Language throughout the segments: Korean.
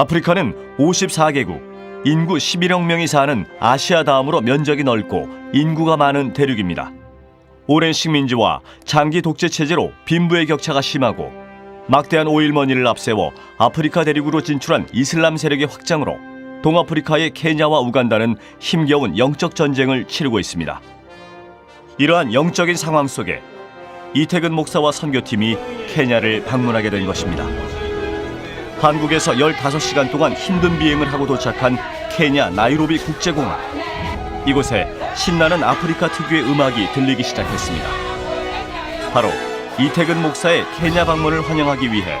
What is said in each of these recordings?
아프리카는 54개국, 인구 11억 명이 사는 아시아 다음으로 면적이 넓고 인구가 많은 대륙입니다. 오랜 식민지와 장기 독재 체제로 빈부의 격차가 심하고 막대한 오일머니를 앞세워 아프리카 대륙으로 진출한 이슬람 세력의 확장으로 동아프리카의 케냐와 우간다는 힘겨운 영적 전쟁을 치르고 있습니다. 이러한 영적인 상황 속에 이태근 목사와 선교팀이 케냐를 방문하게 된 것입니다. 한국에서 15시간 동안 힘든 비행을 하고 도착한 케냐 나이로비 국제공항. 이곳에 신나는 아프리카 특유의 음악이 들리기 시작했습니다. 바로 이태근 목사의 케냐 방문을 환영하기 위해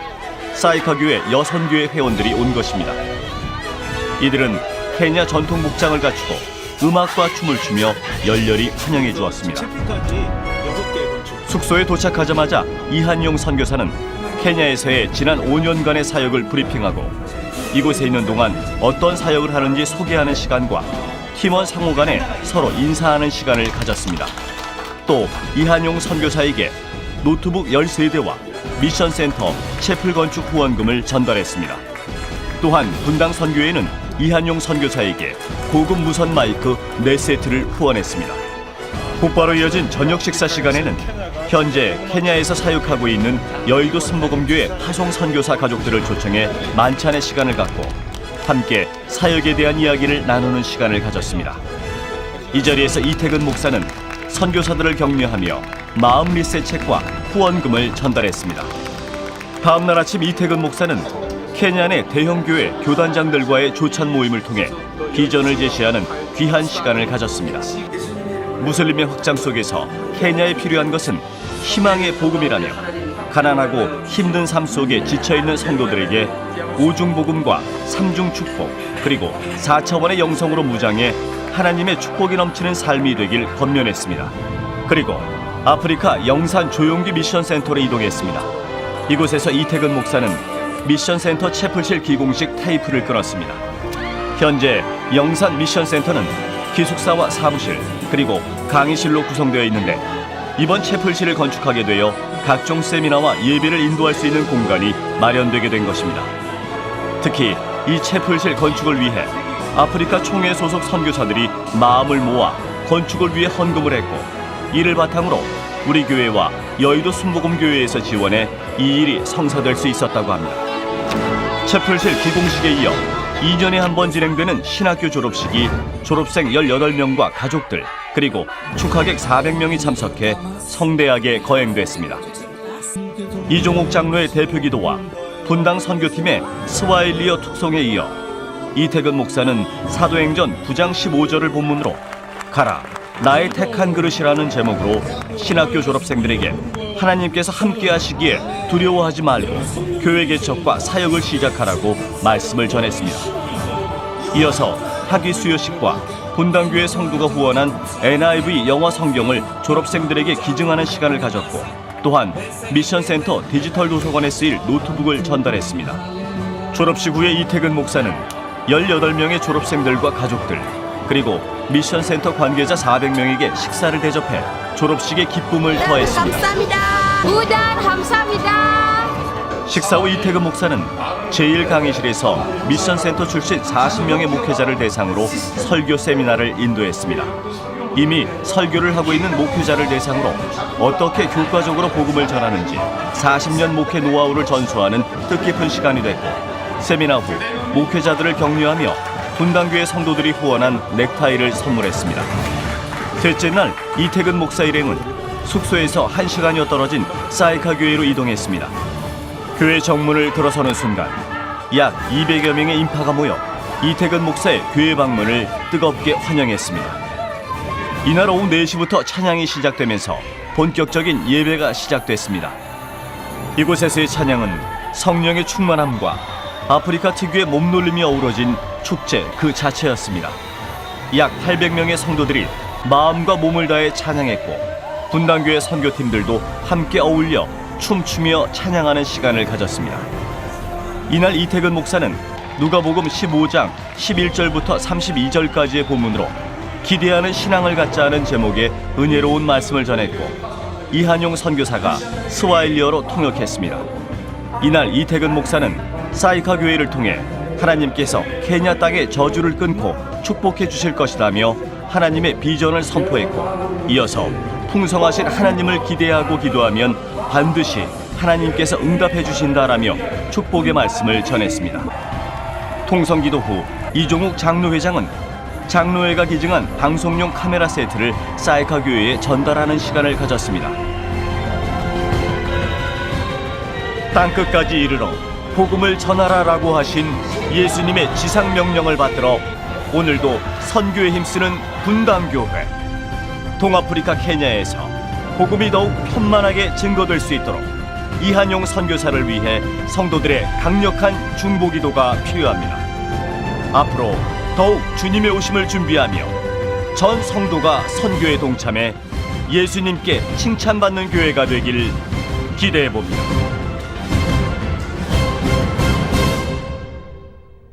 사이카 교회 여선교회 회원들이 온 것입니다. 이들은 케냐 전통 복장을 갖추고 음악과 춤을 추며 열렬히 환영해 주었습니다. 숙소에 도착하자마자 이한용 선교사는 케냐에서의 지난 5년간의 사역을 브리핑하고 이곳에 있는 동안 어떤 사역을 하는지 소개하는 시간과 팀원 상호 간에 서로 인사하는 시간을 가졌습니다. 또 이한용 선교사에게 노트북 13대와 미션센터 채플 건축 후원금을 전달했습니다. 또한 분당 선교회는 이한용 선교사에게 고급 무선 마이크 4세트를 후원했습니다. 곧바로 이어진 저녁 식사 시간에는 현재 케냐에서 사역하고 있는 여의도 순복음교회 파송 선교사 가족들을 초청해 만찬의 시간을 갖고 함께 사역에 대한 이야기를 나누는 시간을 가졌습니다. 이 자리에서 이태근 목사는 선교사들을 격려하며 마음 리셋 책과 후원금을 전달했습니다. 다음 날 아침 이태근 목사는 케냐 내 대형 교회 교단장들과의 조찬 모임을 통해 비전을 제시하는 귀한 시간을 가졌습니다. 무슬림의 확장 속에서 케냐에 필요한 것은 희망의 복음이라며 가난하고 힘든 삶 속에 지쳐 있는 성도들에게 오중 복음과 삼중 축복 그리고 4차원의 영성으로 무장해 하나님의 축복이 넘치는 삶이 되길 권면했습니다. 그리고 아프리카 영산 조용기 미션 센터로 이동했습니다. 이곳에서 이태근 목사는 미션 센터 채플실 기공식 테이프를 끊었습니다. 현재 영산 미션 센터는 기숙사와 사무실 그리고 강의실로 구성되어 있는데 이번 채플실을 건축하게 되어 각종 세미나와 예배를 인도할 수 있는 공간이 마련되게 된 것입니다. 특히 이 채플실 건축을 위해 아프리카 총회 소속 선교사들이 마음을 모아 건축을 위해 헌금을 했고 이를 바탕으로 우리 교회와 여의도 순복음 교회에서 지원해 이 일이 성사될 수 있었다고 합니다. 채플실 기공식에 이어 2년에 한 번 진행되는 신학교 졸업식이 졸업생 18명과 가족들 그리고 축하객 400명이 참석해 성대하게 거행됐습니다. 이종옥 장로의 대표 기도와 분당 선교팀의 스와일리어 특송에 이어 이태근 목사는 사도행전 9장 15절을 본문으로 가라 나의 택한 그릇이라는 제목으로 신학교 졸업생들에게 하나님께서 함께 하시기에 두려워하지 말고 교회 개척과 사역을 시작하라고 말씀을 전했습니다. 이어서 학위 수여식과 분당교회 성도가 후원한 NIV 영어 성경을 졸업생들에게 기증하는 시간을 가졌고 또한 미션센터 디지털 도서관에 쓰일 노트북을 전달했습니다. 졸업식 후에 이태근 목사는 18명의 졸업생들과 가족들 그리고 미션센터 관계자 400명에게 식사를 대접해 졸업식의 기쁨을 더했습니다. 감사합니다. 우단 감사합니다. 식사 후 이태근 목사는 제1강의실에서 미션센터 출신 40명의 목회자를 대상으로 설교 세미나를 인도했습니다. 이미 설교를 하고 있는 목회자를 대상으로 어떻게 교과적으로 복음을 전하는지 40년 목회 노하우를 전수하는 뜻깊은 시간이 됐고 세미나 후 목회자들을 격려하며 분당교회 성도들이 후원한 넥타이를 선물했습니다. 셋째 날 이태근 목사 일행은 숙소에서 한시간여 떨어진 사이카 교회로 이동했습니다. 교회 정문을 들어서는 순간 약 200여 명의 인파가 모여 이태근 목사의 교회 방문을 뜨겁게 환영했습니다. 이날 오후 4시부터 찬양이 시작되면서 본격적인 예배가 시작됐습니다. 이곳에서의 찬양은 성령의 충만함과 아프리카 특유의 몸놀림이 어우러진 축제 그 자체였습니다. 약 800명의 성도들이 마음과 몸을 다해 찬양했고 분당교회 선교팀들도 함께 어울려 춤추며 찬양하는 시간을 가졌습니다. 이날 이태근 목사는 누가복음 15장 11절부터 32절까지의 본문으로 기대하는 신앙을 갖자는 제목의 은혜로운 말씀을 전했고 이한용 선교사가 스와일리어로 통역했습니다. 이날 이태근 목사는 사이카 교회를 통해 하나님께서 케냐 땅의 저주를 끊고 축복해 주실 것이라며 하나님의 비전을 선포했고 이어서 풍성하신 하나님을 기대하고 기도하면 반드시 하나님께서 응답해 주신다라며 축복의 말씀을 전했습니다. 통성기도 후 이종욱 장로회장은 장로회가 기증한 방송용 카메라 세트를 사이카 교회에 전달하는 시간을 가졌습니다. 땅끝까지 이르러 복음을 전하라라고 하신 예수님의 지상 명령을 받들어 오늘도 선교에 힘쓰는 분담교회 동아프리카 케냐에서 복음이 더욱 편만하게 증거될 수 있도록 이한용 선교사를 위해 성도들의 강력한 중보기도가 필요합니다. 앞으로 더욱 주님의 오심을 준비하며 전 성도가 선교에 동참해 예수님께 칭찬받는 교회가 되길 기대해 봅니다.